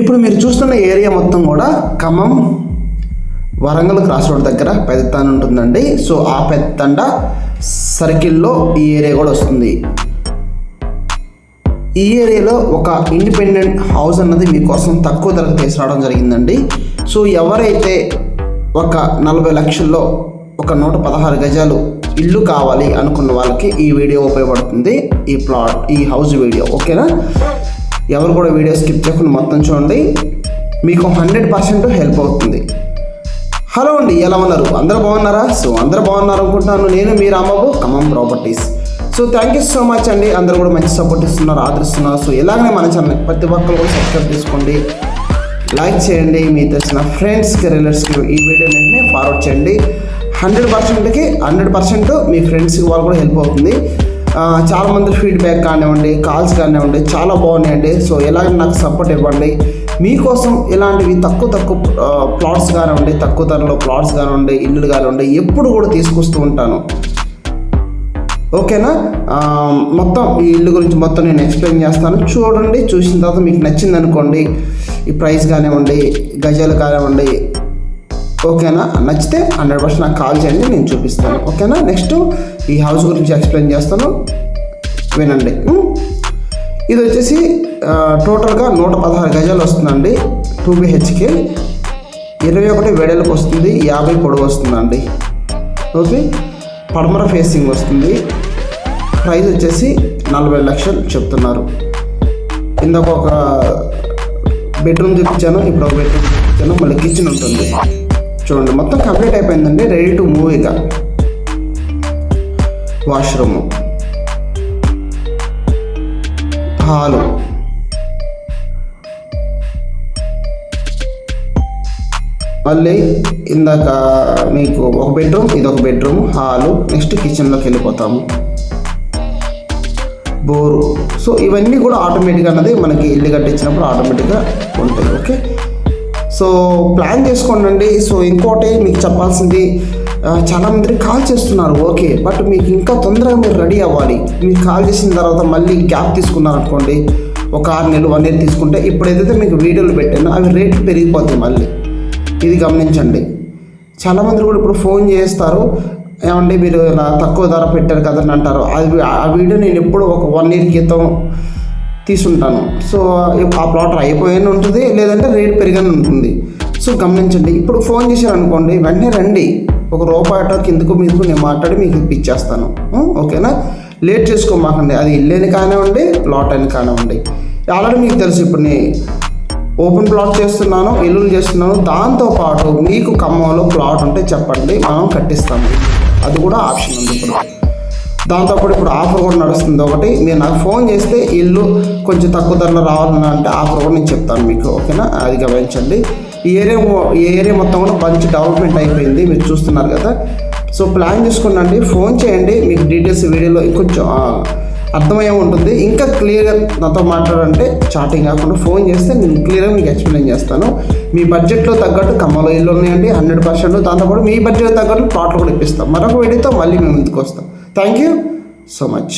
ఇప్పుడు మీరు చూస్తున్న ఏరియా మొత్తం కూడా ఖమ్మం వరంగల్ క్రాస్ రోడ్ దగ్గర పెద్దతండ ఉంటుందండి. సో ఆ పెద్దతండ సర్కిల్లో ఈ ఏరియా కూడా వస్తుంది. ఈ ఏరియాలో ఒక ఇండిపెండెంట్ హౌస్ అన్నది మీకోసం తక్కువ ధరకు తీసుకురావడం జరిగిందండి. సో ఎవరైతే ఒక నలభై లక్షల్లో ఒక నూట పదహారు గజాలు ఇల్లు కావాలి అనుకున్న వాళ్ళకి ఈ వీడియో ఉపయోగపడుతుంది. ఈ ప్లాట్ ఈ హౌస్ వీడియో ఓకేనా? ఎవరు కూడా వీడియో స్కిప్ చేయకుండా మొత్తం చూడండి. మీకు హండ్రెడ్ పర్సెంట్ హెల్ప్ అవుతుంది. హలో అండి ఎలా ఉన్నారు? అందరూ బాగున్నారా? సో అందరూ బాగున్నారు అనుకుంటున్నాను నేను మీ Rambabu Khammam properties. So thank you so much అండి. అందరూ కూడా మంచి సపోర్ట్ ఇస్తున్నారు ఆదరిస్తున్నారు. సో ఇలాగనే మన ఛానల్ ప్రతి ఒక్కరు కూడా సబ్స్క్రైబ్ చేసుకోండి. లైక్ చేయండి. మీ తెలిసిన ఫ్రెండ్స్కి రిలేటివ్స్కి ఈ వీడియో వెంటనే ఫార్వర్డ్ చేయండి. హండ్రెడ్ పర్సెంట్కి హండ్రెడ్ పర్సెంట్ మీ ఫ్రెండ్స్కి వాళ్ళు కూడా హెల్ప్ అవుతుంది. చాలామంది చాలా మంది ఫీడ్బ్యాక్ కానివ్వండి కాల్స్ కానివ్వండి చాలా బాగున్నాయండి. సో ఎలాగ నాకు సపోర్ట్ ఇవ్వండి. మీకోసం ఇలాంటివి తక్కువ తక్కువ ప్లాట్స్ కానివ్వండి తక్కువ ధరలో ప్లాట్స్ కానివ్వండి ఇల్లులు కానివ్వండి ఎప్పుడు కూడా తీసుకొస్తూ ఉంటాను. ఓకేనా? మొత్తం ఈ ఇల్లు గురించి మొత్తం నేను ఎక్స్ప్లెయిన్ చేస్తాను. చూడండి చూసిన తర్వాత మీకు నచ్చింది అనుకోండి ఈ ప్రైస్ కానివ్వండి గజాలు కానివ్వండి ఓకేనా? నచ్చితే హండ్రెడ్ పర్సెంట్ నాకు కాల్ చేయండి నేను చూపిస్తాను. ఓకేనా? నెక్స్ట్ ఈ హౌస్ గురించి ఎక్స్ప్లెయిన్ చేస్తాను. వినండి. ఇది వచ్చేసి టోటల్గా నూట పదహారు గజాలు వస్తుందండి. Two BHK. ఇరవై ఒకటి వెడల్పు వస్తుంది యాభై పొడవు వస్తుందండి. ఓకే? పడమర ఫేసింగ్ వస్తుంది. ప్రైస్ వచ్చేసి నలభై లక్షలు చెప్తున్నారు. ఇందాక ఒక బెడ్రూమ్ చూపించాను ఇప్పుడు ఒక బెడ్రూమ్ చూపించాను మళ్ళీ కిచెన్ ఉంటుంది. చూడండి మొత్తం కంప్లీట్ అయిపోయిందండి రెడీ టు మూవ్ ఇక. Washroom hall. మళ్ళీ ఇందాక మీకు ఒక బెడ్రూమ్ ఇది ఒక బెడ్రూమ్ హాలు. నెక్స్ట్ కిచెన్లోకి వెళ్ళిపోతాము. బోరు. సో ఇవన్నీ కూడా ఆటోమేటిక్గా అన్నది మనకి ఇల్లు కట్టించినప్పుడు ఆటోమేటిక్గా ఉంటాయి ఓకే సో ప్లాన్ చేసుకోండి సో ఇంకోటి మీకు చెప్పాల్సింది చాలామంది చాలా కాల్ చేస్తున్నారు ఓకే బట్ మీకు ఇంకా తొందరగా మీరు రెడీ అవ్వాలి. మీరు కాల్ చేసిన తర్వాత మళ్ళీ గ్యాప్ తీసుకున్నారు అనుకోండి ఒక ఆరు నెలలు వన్ ఇయర్ తీసుకుంటే ఇప్పుడు ఏదైతే మీకు వీడియోలు పెట్టానో అవి రేట్లు పెరిగిపోతాయి మళ్ళీ. ఇది గమనించండి. చాలామంది కూడా ఇప్పుడు ఫోన్ చేస్తారు ఏమండి మీరు ఇలా తక్కువ ధర పెట్టారు కదని అంటారు. అది ఆ వీడియో నేను ఎప్పుడు ఒక వన్ ఇయర్ క్రితం తీసుంటాను. సో ఆ ప్లాట్ అయిపోయిన ఉంటుంది లేదంటే రేట్ పెరిగానే ఉంటుంది. సో గమనించండి ఇప్పుడు ఫోన్ చేశారు అనుకోండి వెంటనే రండి. ఒక రూపాయి అటో కిందకు మీదకు నేను మాట్లాడి మీకు ఇప్పించేస్తాను ఓకేనా? లేట్ చేసుకోమాకండి అది ఇల్లేని కానివ్వండి ప్లాట్ అని కానివ్వండి. ఆల్రెడీ మీకు తెలుసు ఇప్పుడు నేను ఓపెన్ ప్లాట్ చేస్తున్నాను ఇల్లులు చేస్తున్నాను దాంతోపాటు మీకు ఖమ్మంలో ప్లాట్ ఉంటే చెప్పండి మనం కట్టిస్తాము. అది కూడా ఆప్షన్ ఉంది ఇప్పుడు. దాంతోపాటు ఇప్పుడు ఆఫర్ కూడా నడుస్తుంది ఒకటి. మీరు నాకు ఫోన్ చేస్తే ఇల్లు కొంచెం తక్కువ ధరలో రావాలని అంటే ఆఫర్ కూడా నేను చెప్తాను మీకు ఓకేనా? అది గమనించండి. ఈ ఏరియా మొ- ఈ ఏరియా మొత్తం కూడా మంచి డెవలప్మెంట్ అయిపోయింది మీరు చూస్తున్నారు కదా. సో ప్లాన్ చేసుకోండి ఫోన్ చేయండి. మీకు డీటెయిల్స్ వీడియోలో కొంచెం అర్థమయ్యే ఉంటుంది. ఇంకా క్లియర్గా నాతో మాట్లాడంటే చాటింగ్ కాకుండా ఫోన్ చేస్తే నేను క్లియర్గా మీకు ఎక్స్ప్లెయిన్ చేస్తాను. మీ బడ్జెట్లో తగ్గట్టు కమ్మలో ఇల్లు ఉన్నాయండి హండ్రెడ్ పర్సెంట్ దాంతోపాటు మీ బడ్జెట్ తగ్గట్టు ప్లాట్లు కూడా ఇప్పిస్తాం. మరొక వీడియోతో మళ్ళీ మేము ముందుకు వస్తాం. Thank you so much